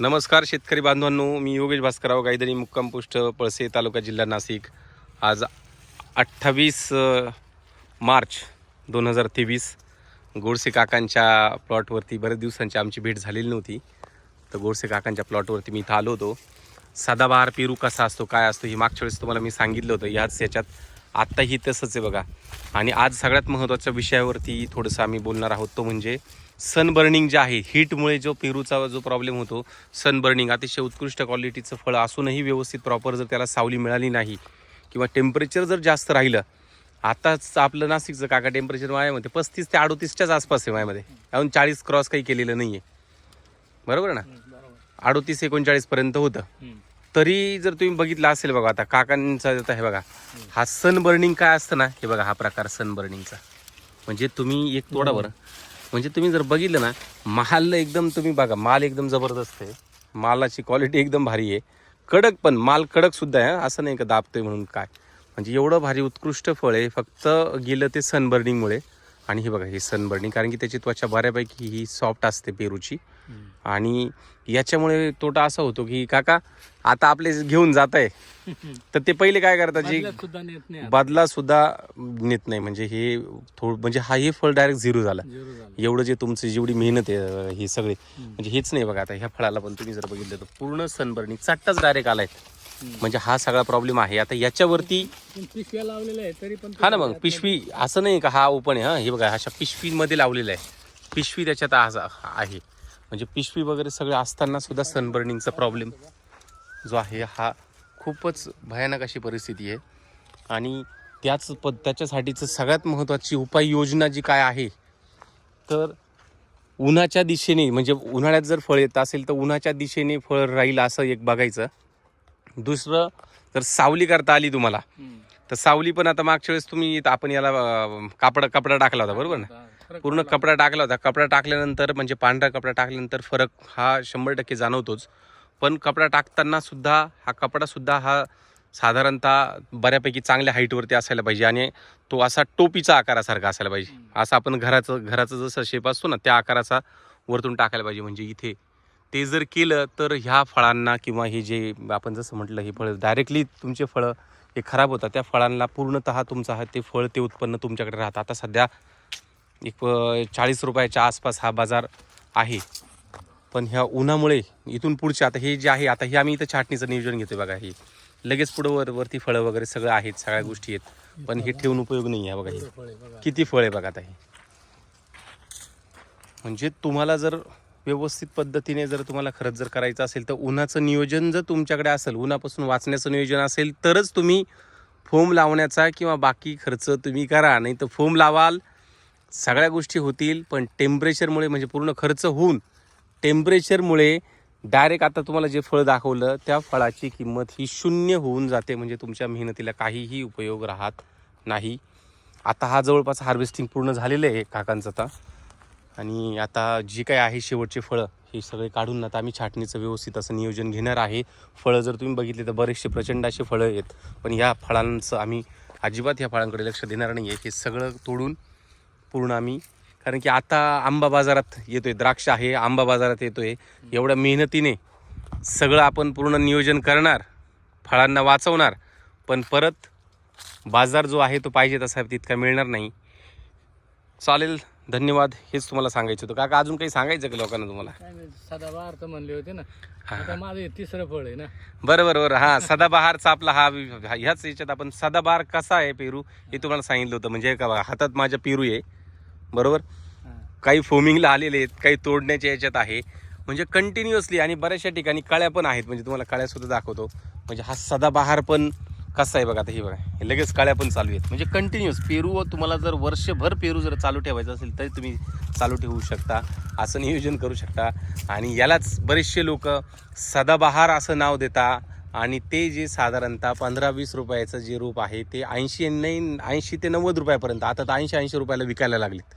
नमस्कार शेतकरी बांधवांनो मी योगेश भास्करराव गायदरी मुक्काम पोस्ट पळसे तालुका जिल्हा नाशिक. आज अठ्ठावीस मार्च दोन हजार तेवीस. गोडसे काकांच्या प्लॉटवरती बऱ्याच दिवसांची आमची भेट झालेली नव्हती. तर गोडसे काकांच्या प्लॉटवरती मी इथं आलो होतो. सदाबहार पेरू कसा असतो काय असतो हे मागच्या वेळेस तुम्हाला मी सांगितलं होतं. ह्याच याच्यात आत्ताही तसंच आहे बघा. आणि आज सगळ्यात महत्त्वाच्या विषयावरती थोडंसं आम्ही बोलणार आहोत तो म्हणजे सनबर्निंग जे आहे हीटमुळे जो पेरूचा जो प्रॉब्लेम होतो सनबर्निंग अतिशय उत्कृष्ट क्वालिटीचं फळ असूनही व्यवस्थित प्रॉपर जर त्याला सावली मिळाली नाही किंवा टेम्परेचर जर जास्त राहिलं आताच आपलं नाशिकचं काका टेम्परेचर मायामध्ये पस्तीस ते अडोतीसच्याच आसपास आहे मायामध्ये अजून चाळीस क्रॉस काही केलेलं नाही आहे बरोबर ना? अडोतीस एकोणचाळीसपर्यंत होतं. तरी जर तुम्ही बघितलं असेल बघा आता काकांचा आता हे बघा हा सन बर्निंग काय असतं ना? हे बघा हा प्रकार सन बर्निंगचा म्हणजे तुम्ही एक तोडा बरं. म्हणजे तुम्ही जर बघितलं ना माल एकदम तुम्ही बघा माल एकदम जबरदस्त आहे. मालाची क्वालिटी एकदम भारी आहे. कडक पण माल कडक सुद्धा आहे हं. असं नाही का दाबतोय म्हणून काय. म्हणजे एवढं भारी उत्कृष्ट फळ आहे फक्त गेलं ते सनबर्निंगमुळे आणि हे बघा हे सनबर्निंग कारण की त्याची त्वचा बऱ्यापैकी ही सॉफ्ट असते पेरूची. आणि याच्यामुळे तोटा असा होतो की काका आता आपले घेऊन जात आहे तर ते पहिले काय करतात जी बदला सुद्धा नेत नाही म्हणजे हे थोडं म्हणजे हा हे फळ डायरेक्ट झिरो झालं. एवढं जे तुमची जेवढी मेहनत आहे ही सगळी. म्हणजे हेच नाही बघा आता ह्या फळाला पण तुम्ही जर बघितलं तर पूर्ण सनबर्निंग चट्टाच डायरेक्ट आलाय. म्हणजे हा सगळा प्रॉब्लेम आहे. आता याच्यावरती पिशव्या लावलेल्या आहे तरी पण हा ना मग पिशवी असं नाही का हा ओपन आहे हा? हे बघा अशा पिशवीमध्ये लावलेलं आहे. पिशवी त्याच्यात आज आहे. म्हणजे पिशवी वगैरे सगळे असताना सुद्धा सनबर्निंगचा प्रॉब्लेम जो आहे हा खूपच भयानक अशी परिस्थिती आहे. आणि त्याच पद त्याच्यासाठीचं सगळ्यात महत्त्वाची उपाययोजना जी काय आहे तर उन्हाच्या दिशेने म्हणजे उन्हाळ्यात जर फळ येत असेल तर उन्हाच्या दिशेने फळ राहील असं एक बघायचं. दुसरं जर सावली करता आली तुम्हाला. तर सावली पण आता मागच्या वेळेस तुम्ही इथं आपण याला कापड कपडा टाकला होता बरोबर ना? पूर्ण कपडा. टाकला होता. कपडा टाकल्यानंतर म्हणजे पांढरा कपडा टाकल्यानंतर फरक हा शंभर टक्के जाणवतोच. पण कपडा टाकताना सुद्धा हा कपडा सुद्धा हा साधारणतः बऱ्यापैकी चांगल्या हाईटवरती असायला पाहिजे आणि तो असा टोपीचा आकारासारखा असायला पाहिजे. असं आपण घराचं घराचं जसं शेप असतो ना त्या आकाराचा वरतून टाकायला पाहिजे. म्हणजे इथे ते जर केलं तर ह्या फळांना किंवा हे जे आपण जसं म्हटलं हे फळ डायरेक्टली तुमचे फळं हे खराब होतात. त्या फळांना पूर्णतः तुमचा हा ते फळ ते उत्पन्न तुमच्याकडे राहतं. आता सध्या एक चाळीस रुपयाच्या आसपास हा बाजार आहे. पण ह्या उन्हामुळे इथून पुढचे आता हे जे आहे आता हे आम्ही इथं छाटणीचं नियोजन घेतो बघा. हे लगेच पुढं वर वरती फळं वगैरे सगळं आहेत सगळ्या गोष्टी आहेत. पण हे ठेवून उपयोग नाही आहे बघा हे. किती फळ आहे बघा आता हे. म्हणजे तुम्हाला जर व्यवस्थित पद्धतीने जर तुम्हाला खरंच जर करायचं असेल तर उन्हाचं नियोजन जर तुमच्याकडे असेल उन्हापासून वाचण्याचं नियोजन असेल तरच तुम्ही फोम लावण्याचा किंवा बाकी खर्च तुम्ही करा. नाही तर फोम लावाल सगळ्या गोष्टी होतील पण टेम्परेचरमुळे म्हणजे पूर्ण खर्च होऊन टेम्परेचरमुळे डायरेक्ट आता तुम्हाला जे फळ दाखवलं त्या फळाची किंमत ही शून्य होऊन जाते. म्हणजे तुमच्या मेहनतीला काहीही उपयोग राहत नाही. आता हा जवळपास हार्वेस्टिंग पूर्ण झालेलं आहे काकांचं आता. आणि आता जी काय आहे शेवटचे फळं हे सगळे काढून आता आम्ही छाटणीचं व्यवस्थित असं नियोजन घेणार आहे. फळं जर तुम्ही बघितली तर बरेचसे प्रचंड असे फळं आहेत. पण या फळांचं आम्ही अजिबात ह्या फळांकडे लक्ष देणार नाही आहे. हे सगळं तोडून पूर्ण आम्ही कारण की आता आंबा बाजारात येतो आहे द्राक्ष आहे आंबा बाजारात येतो आहे एवढ्या मेहनतीने सगळं आपण पूर्ण नियोजन करणार फळांना वाचवणार पण परत बाजार जो आहे तो पाहिजे तसा तितका मिळणार नाही. चालेल. धन्यवाद हेच तुम्हाला सांगायचं होतं. काका अजून काही सांगायचं का लोकांना तुम्हाला? काय नाही सदाबा अर्थ म्हणले होते ना. आता माझं हे तिसरं फळ आहे ना. बरं बरं बरं. हां सदाबहारचा आपला हा वि- हा- ह्याच याच्यात आपण सदाबहार कसा आहे पेरू हे तुम्हाला सांगितलं होतं. म्हणजे का हातात माझ्या पेरू आहे. बरोबर? हा. काही फोमिंगला आलेले आहेत काही तोडण्याच्या याच्यात आहे. म्हणजे कंटिन्युअसली आणि बऱ्याचशा ठिकाणी कळ्या पण आहेत. म्हणजे तुम्हाला कळ्या सुद्धा दाखवतो. म्हणजे हा सदाबहार पण कसा आहे बघा आता हे बघा हे लगेच कळ्या पण चालू आहेत म्हणजे कंटिन्युअस पेरू तुम्हाला जर वर्षभर पेरू जर चालू ठेवायचं असेल तरी तुम्ही चालू ठेवू शकता असं नियोजन करू शकता आणि यालाच बरेचसे लोक सदाबहार असं नाव देता आणि ते जे साधारणतः पंधरा वीस रुपयाचं जे रूप आहे ते ऐंशी नाही ऐंशी ते नव्वद रुपयापर्यंत आता तर ऐंशी ऐंशी रुपयाला विकायला लागलेत.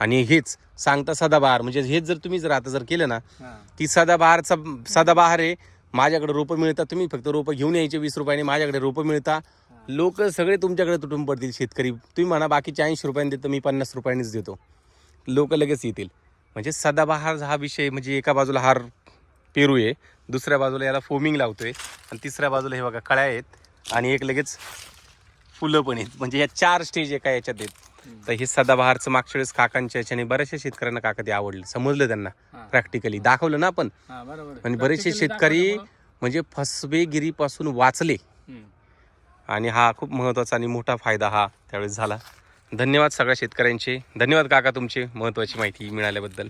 आणि हेच सांगता सदाबहार म्हणजे हेच जर तुम्ही जर आता जर केलं ना. की सदाबहारचा सदाबहार आहे माझ्याकडे रोपं मिळतात तुम्ही फक्त रोपं घेऊन यायचे वीस रुपयाने माझ्याकडे रोपं मिळता. लोक सगळे तुमच्याकडे तुटून पडतील शेतकरी. तुम्ही म्हणा बाकीचे ऐंशी रुपयाने देतो मी पन्नास रुपयानेच देतो. लोक लगेच येतील. म्हणजे सदाबहार हा विषय म्हणजे एका बाजूला हार पेरू आहे दुसऱ्या बाजूला याला फोमिंग लावतोय आणि तिसऱ्या बाजूला हे बघा कळ्या आहेत आणि एक लगेच फुलं पण आहेत. म्हणजे या चार स्टेज एका याच्यात आहेत. तर हे सदाबहारचं मागच्या वेळेस काकांच्या याच्याने बऱ्याचशा शेतकऱ्यांना काका ते आवडलं समजलं त्यांना. प्रॅक्टिकली दाखवलं ना आपण. आणि बरेचसे शेतकरी म्हणजे फसवेगिरीपासून वाचले. आणि हा खूप महत्त्वाचा आणि मोठा फायदा हा त्यावेळेस झाला. धन्यवाद सगळ्या शेतकऱ्यांचे. धन्यवाद काका तुमचे महत्त्वाची माहिती मिळाल्याबद्दल.